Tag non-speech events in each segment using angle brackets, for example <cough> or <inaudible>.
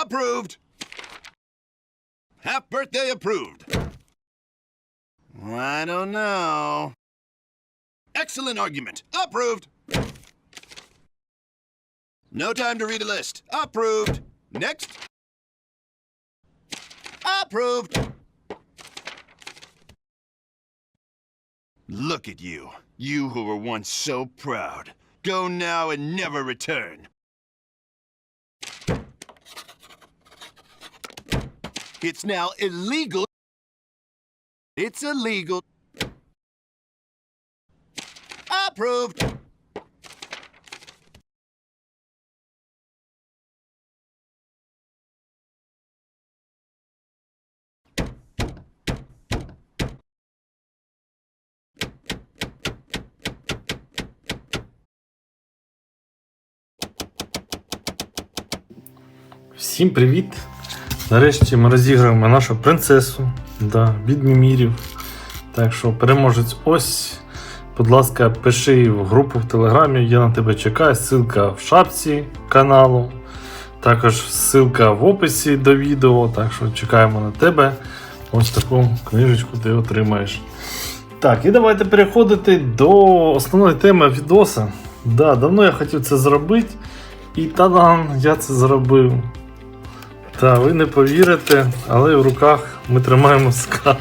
Approved. Half birthday approved. I don't know. Excellent argument. Approved. No time to read a list. Approved. Next. Approved. Look at you. You who were once so proud. Go now and never return. It's now illegal. It's illegal. Approved. Всім привіт! Нарешті ми розіграємо нашу принцесу да, від мімірів. Так що переможець ось. Будь ласка, пиши в групу в Телеграмі, я на тебе чекаю. Ссылка в шапці каналу. Також ссылка в описі до відео. Так що чекаємо на тебе. Ось таку книжечку ти отримаєш. Так, і давайте переходити до основної теми відоса. Да, давно я хотів це зробити. І тадан, я це зробив. Та, ви не повірите, але в руках ми тримаємо скат.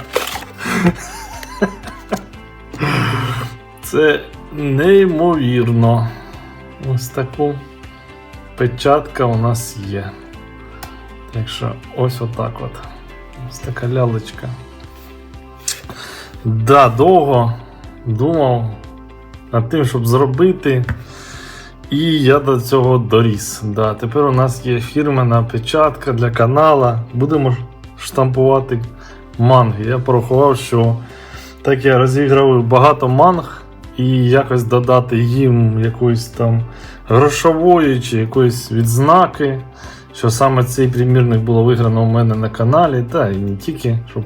Це неймовірно. Ось таку печатка у нас є. Так що ось отак от. Ось така лялечка. Да, довго думав над тим, щоб зробити. І я до цього доріс. Да, тепер у нас є фірмена печатка для канала. Будемо штампувати манги. Я порахував, що так я розіграв багато манг, і якось додати їм якоїсь там грошової чи якоїсь відзнаки, що саме цей примірник було виграно у мене на каналі, та і не тільки, щоб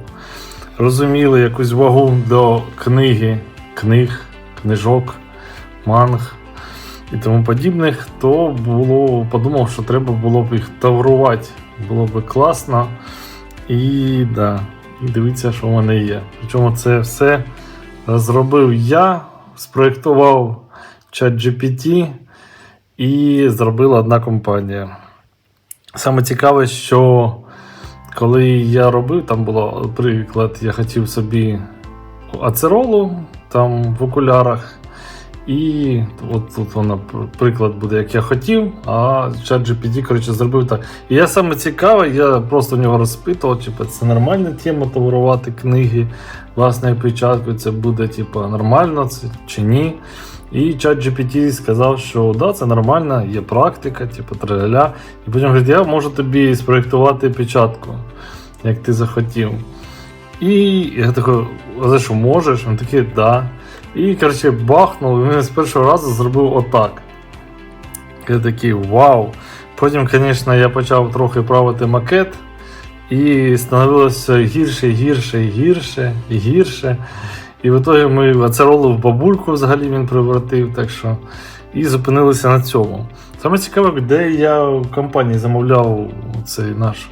розуміли якусь вагу до книги, книг, книжок, манг і тому подібних, то було подумав, що треба було б їх таврувати. Було б класно. І да, дивіться, що в мене є. Причому це все зробив я, спроєктував чат GPT і зробила одна компанія. Саме цікаве, що коли я робив, там було приклад, я хотів собі ацеролу там в окулярах. І от тут вона приклад буде, як я хотів, а ChatGPT, коротше, зробив так. І я саме цікаве, я просто в нього розпитував, типу, це нормальна тема таврувати книги власною печаткою, це буде типу, нормально це, чи ні. І ChatGPT сказав, що да, це нормально, є практика, типу, траля. І потім говорить, я можу тобі спроєктувати печатку, як ти захотів. І я такий, а за що можеш? Він такий, да. І, коротше, бахнув, і він з першого разу зробив отак. Я такий вау. Потім, звісно, я почав трохи правити макет, і становилося гірше, гірше, гірше гірше. І в ітогі ми ацеролу в бабульку взагалі він превратив, так що. І зупинилися на цьому. Саме цікаве, де я в компанії замовляв цей наш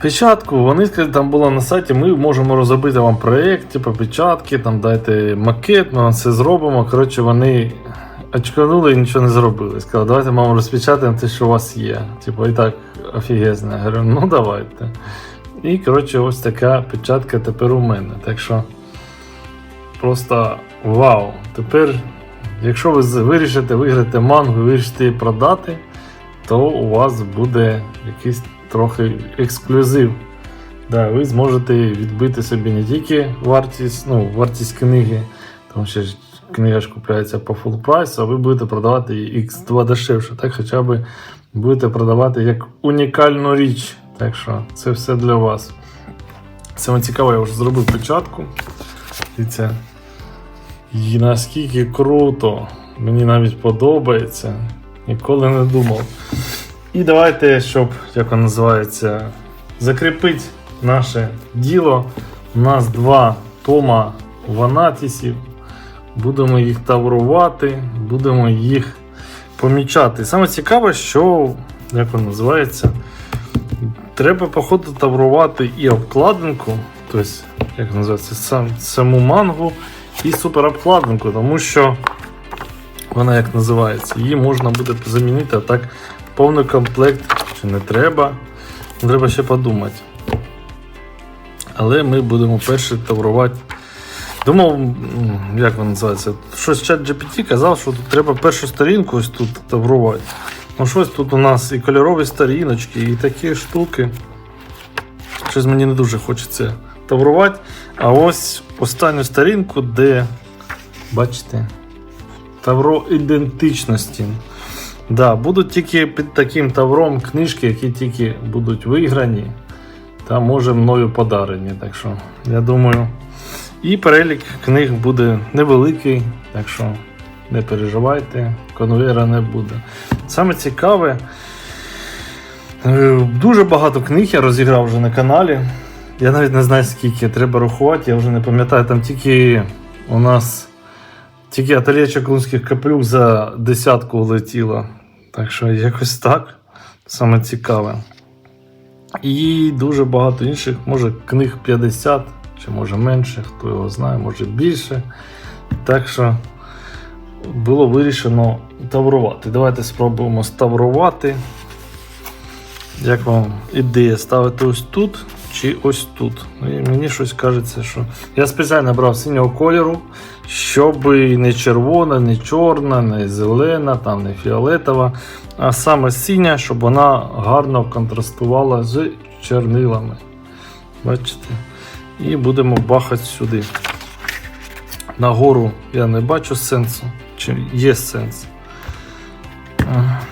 Печатку, вони сказали, там було на сайті, ми можемо розробити вам проєкт, типу печатки, там дайте макет, ми вам все зробимо. Коротше, вони очканули і нічого не зробили. Сказали, давайте вам розпечатаємо те, що у вас є. Типу, і так офігезне. Я говорю, ну давайте. І коротше, ось така печатка тепер у мене. Так що просто вау! Тепер, якщо ви вирішите виграти мангу, вирішите її продати, то у вас буде якийсь трохи ексклюзив. Да, Ви зможете відбити собі не тільки вартість ну, вартість книги, тому що книга ж купляється по full прайсу, а ви будете продавати її X2 дешевше. Так хоча б будете продавати як унікальну річ. Так що це все для вас. Саме цікаво, я вже зробив печатку. Дивіться. І наскільки круто! Мені навіть подобається. Ніколи не думав. І давайте, щоб, як воно називається, закріпити наше діло. У нас два тома ванатісів. Будемо їх таврувати, будемо їх помічати. Саме цікаве, що як він називається. Треба, походу, таврувати і обкладинку, тобто, як називається, сам, саму мангу і суперобкладинку, тому що вона як називається, її можна буде замінити, а так повний комплект чи не треба. Треба ще подумати. Але ми будемо перші таврувати. Думав, як воно називається? Щось чат GPT казав, що тут треба першу сторінку ось тут таврувати. Ну щось тут у нас і кольорові сторіночки, і такі штуки. Щось мені не дуже хочеться таврувати. А ось останню сторінку, де, бачите, тавро ідентичності. Да, будуть тільки під таким тавром книжки, які тільки будуть виграні, та може мною подарені. Так що, я думаю. І перелік книг буде невеликий, так що не переживайте, конвейера не буде. Саме цікаве, е, дуже багато книг я розіграв вже на каналі. Я навіть не знаю скільки, треба рахувати, я вже не пам'ятаю. Там тільки у нас тільки ательє Чаклунських каплюк за десятку влетіло. Так що якось так. Саме цікаве. І дуже багато інших, може книг 50 чи може менше, хто його знає, може більше. Так що було вирішено таврувати. Давайте спробуємо ставрувати. Як вам ідея ставити ось тут чи ось тут? Ну, І мені щось кажеться, що я спеціально брав синього кольору, щоб не червона, не чорна, не зелена, там, не фіолетова, а саме синя, щоб вона гарно контрастувала з чорнилами. Бачите? І будемо бахати сюди. Нагору я не бачу сенсу. Чи є сенс? Так,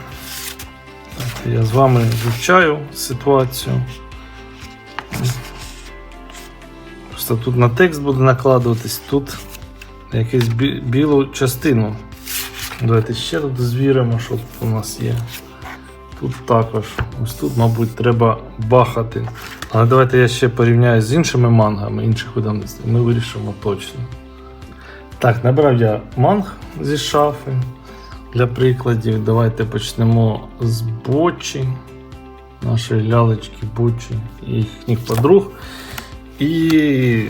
я з вами вивчаю ситуацію. Просто тут на текст буде накладуватись, тут якусь бі- білу частину. Давайте ще тут звіримо, що тут у нас є. Тут також. Ось тут, мабуть, треба бахати. Але давайте я ще порівняю з іншими мангами, інших видавництв. Ми вирішимо точно. Так, набрав я манг зі шафи. Для прикладів, давайте почнемо з бочі. Нашої лялечки бочі і їхніх подруг. І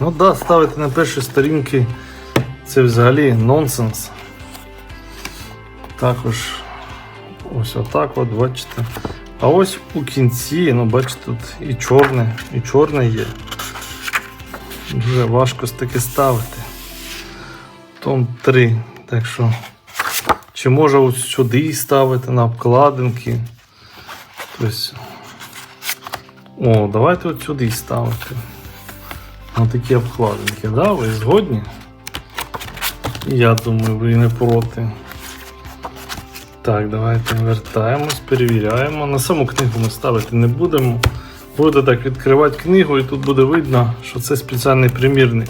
ну да, ставити на перші сторінки це взагалі нонсенс. Також ось отак от, бачите. А ось у кінці, ну бачите, тут і чорне, і чорне є. Дуже важко таки ставити. Том 3. Так що, чи може ось сюди ставити на обкладинки. Тобто, о, давайте от сюди ставити. На такі обкладинки, да? Ви згодні? Я думаю, ви не проти. Так, давайте вертаємось, перевіряємо. На саму книгу ми ставити не будемо. Будете так відкривати книгу, і тут буде видно, що це спеціальний примірник.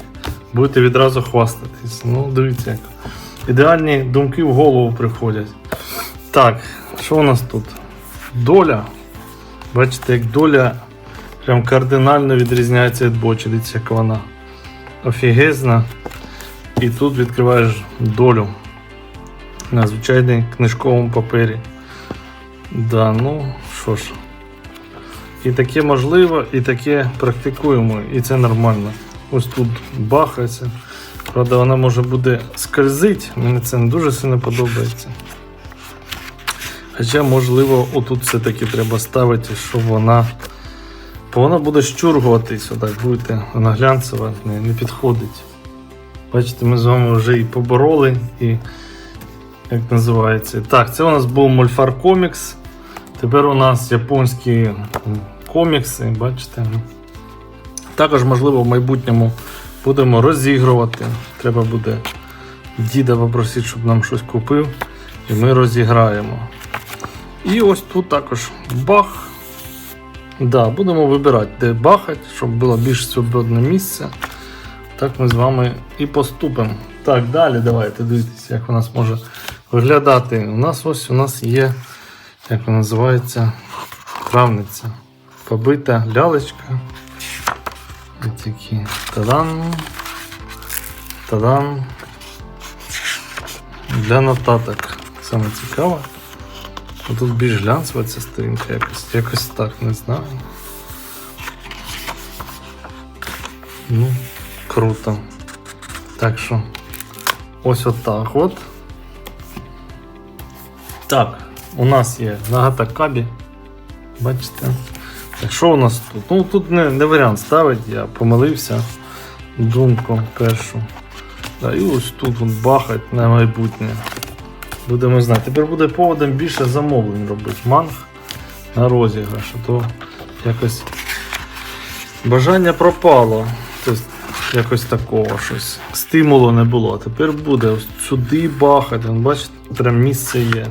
Будете відразу хвастатись. Ну, дивіться, як. Ідеальні думки в голову приходять. Так, що у нас тут? Доля. Бачите, як доля прям кардинально відрізняється від бочі. Як вона офігезна. І тут відкриваєш долю на звичайній книжковому папері. Да, ну що ж. І таке можливо, і таке практикуємо, і це нормально. Ось тут бахається. Правда, вона може буде скользить, мені це не дуже сильно подобається. Хоча, можливо, отут все-таки треба ставити, щоб вона. Бо вона буде щургуватись, отак будете, вона глянцева, не, не підходить. Бачите, ми з вами вже і побороли, і як називається. Так, це у нас був Мольфар Комікс. Тепер у нас японські комікси, бачите. Також, можливо, в майбутньому будемо розігрувати. Треба буде діда попросити, щоб нам щось купив. І ми розіграємо. І ось тут також бах. Да, будемо вибирати, де бахати, щоб було більш свободне місце. Так ми з вами і поступимо. Так, далі давайте дивитися, як у нас може виглядати. У нас ось у нас є, як вона називається, травниця. Побита лялечка. Ось такі. Тадан. Тадан. Для нотаток. Саме цікаве. Тут більш глянцева ця сторінка, якось, якось так, не знаю. Ну, круто. Так що, ось отак от. Так, у нас є Нагата Кабі. Бачите? Так, що у нас тут? Ну тут не, не варіант ставити, я помилився. Думку першу. Да, і ось тут от бахать на майбутнє. Будемо знати. Тепер буде поводом більше замовлень робити. Манг на розіграш, а то якось бажання пропало. Тобто якось такого щось. Стимулу не було. Тепер буде ось сюди бахати. Бачите, прям місце є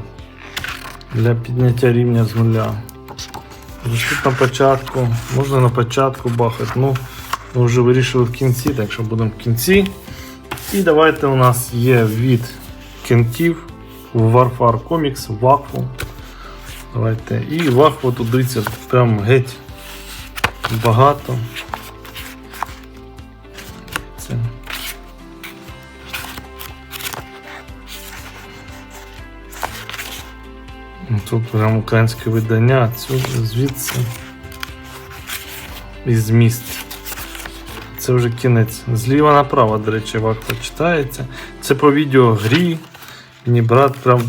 для підняття рівня з нуля. Тут на початку, можна на початку бахати. Ну, ми вже вирішили в кінці, так що будемо в кінці. І давайте у нас є від кінтів Warfare Comics, Вакфу. Давайте. І Вакфу тут дивіться, прям геть багато. Тут прям українське видання, цю звідси. І зміст. Це вже кінець. Зліва направо, до речі, вакфа читається. Це по відеогрі. Мені брат прям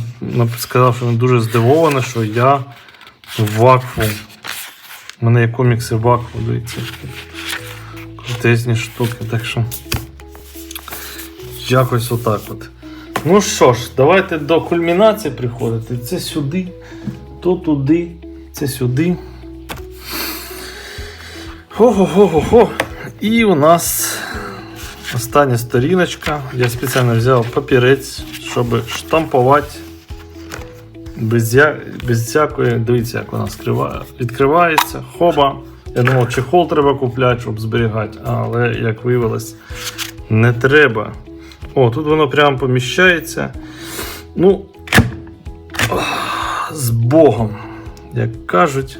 сказав, що він дуже здивований, що я в вакфу. У мене є комікси вакфу, дивіться. Крутезні штуки, так що. Якось отак от. Ну що ж, давайте до кульмінації приходити. Це сюди, то туди, це сюди. Хо-хо-хо-хо-хо. І у нас остання сторіночка. Я спеціально взяв папірець, щоб штампувати без, я... без всякої. Дивіться, як вона скриває. відкривається. Хоба. Я думав, чехол треба купляти, щоб зберігати, але як виявилось, не треба. О, тут воно прямо поміщається. Ну, з Богом, як кажуть.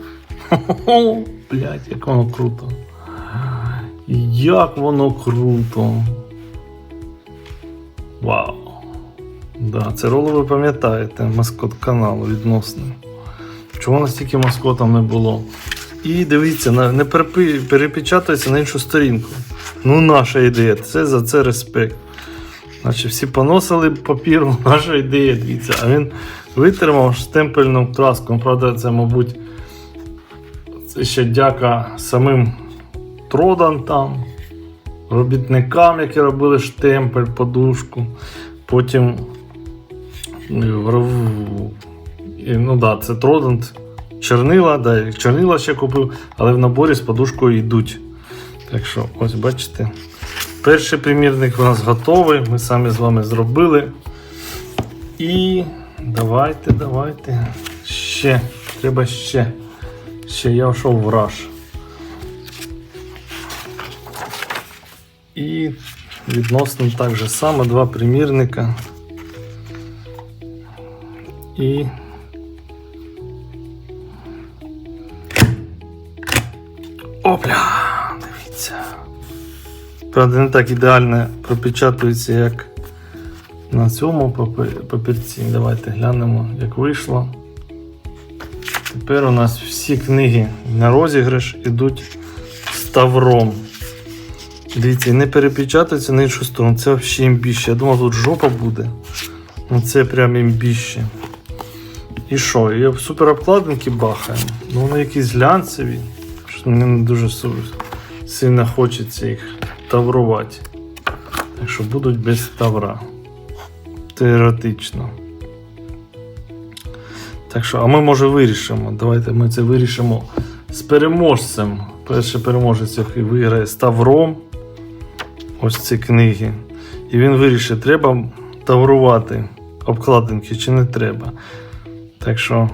<laughs> Блять, як воно круто. Як воно круто. Вау. Да, це роло ви пам'ятаєте, маскот каналу відносний. Чого настільки маскотом не було? І дивіться, не перепечатується на іншу сторінку. Ну, наша ідея. Це за це респект. Значить, всі поносили папіру, наша <laughs> ідея, дивіться, а він витримав штемпельну краску. Правда, це, мабуть, це ще дяка самим тродантам, робітникам, які робили штемпель, подушку. Потім е, ну да, це тродант, чорнила, да, і чорнила ще купив, але в наборі з подушкою йдуть. Так що, ось бачите. Перший примірник у нас готовий, ми самі з вами зробили. І давайте, давайте. Ще. Треба ще. Ще я вшов в раш. І відносно так же само два примірника. І. Опля! Дивіться. Правда, не так ідеально пропечатується, як на цьому папірці. Давайте глянемо, як вийшло. Тепер у нас всі книги на розіграш ідуть з тавром. Дивіться, не перепечатується на іншу сторону. Це взагалі імбіще. Я думав, тут жопа буде. Ну це прям імбіще. І що? В супер обкладинки бахаємо. Ну вони якісь глянцеві. Мені не дуже сильно хочеться їх таврувати. Так що будуть без тавра. Теоретично. Так що, а ми може вирішимо. Давайте ми це вирішимо з переможцем. Перший переможець, який виграє Тавром. Ось ці книги. І він вирішить, треба таврувати обкладинки чи не треба. Так що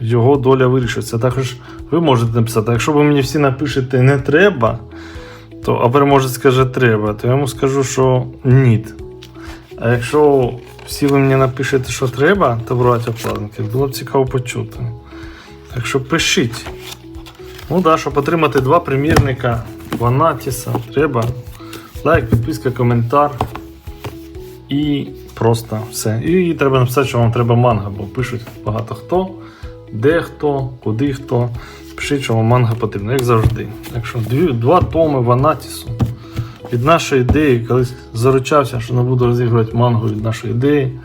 його доля вирішиться. Також ви можете написати, якщо ви мені всі напишете не треба, то а переможець скаже треба, то я йому скажу, що ні. А якщо всі ви мені напишете, що треба таврувати обкладинки, було б цікаво почути. Так що пишіть. Ну да, щоб отримати два примірника Ванатіса, треба лайк, підписка, коментар. І просто все. І треба написати, що вам треба манга, бо пишуть багато хто. де хто, куди хто. Пишіть, що вам манга потрібна, як завжди. Якщо дві, два томи Ванатісу від нашої ідеї, колись заручався, що не буду розігрувати мангу від нашої ідеї.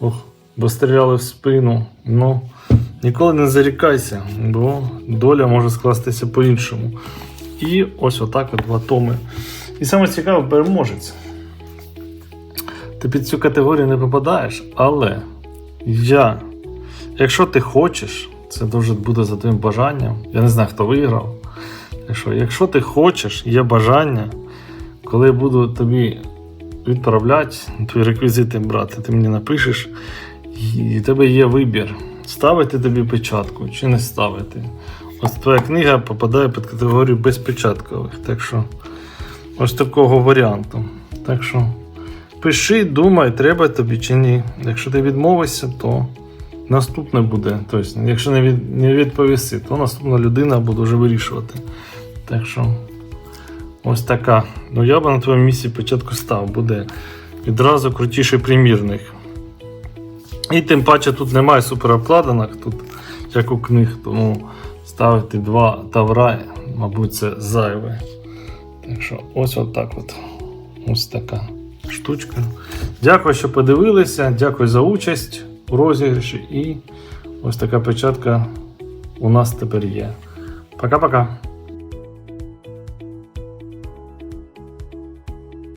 Ох, бо стріляли в спину. Ну, ніколи не зарікайся, бо доля може скластися по-іншому. І ось отак от два томи. І саме цікаве переможець. Ти під цю категорію не попадаєш, але я, якщо ти хочеш, це дуже буде за твоїм бажанням. Я не знаю, хто виграв. Так що, якщо ти хочеш, є бажання, коли я буду тобі відправляти, твої реквізити брати, ти мені напишеш, і в тебе є вибір, ставити тобі печатку чи не ставити. Ось твоя книга попадає під категорію безпечаткових. Так що ось такого варіанту. Так що пиши, думай, треба тобі чи ні. Якщо ти відмовишся, то наступне буде. Тобто, якщо не, від, не відповісти, то наступна людина буде вже вирішувати. Так що ось така. Ну я би на твоєму місці початку став, буде відразу крутіший примірник. І тим паче тут немає суперобкладинок, тут як у книг, тому ставити два тавра, мабуть, це зайве. Так що ось отак от. Ось така штучка. Дякую, що подивилися. Дякую за участь у розіграші. І ось така печатка у нас тепер є. Пока-пока.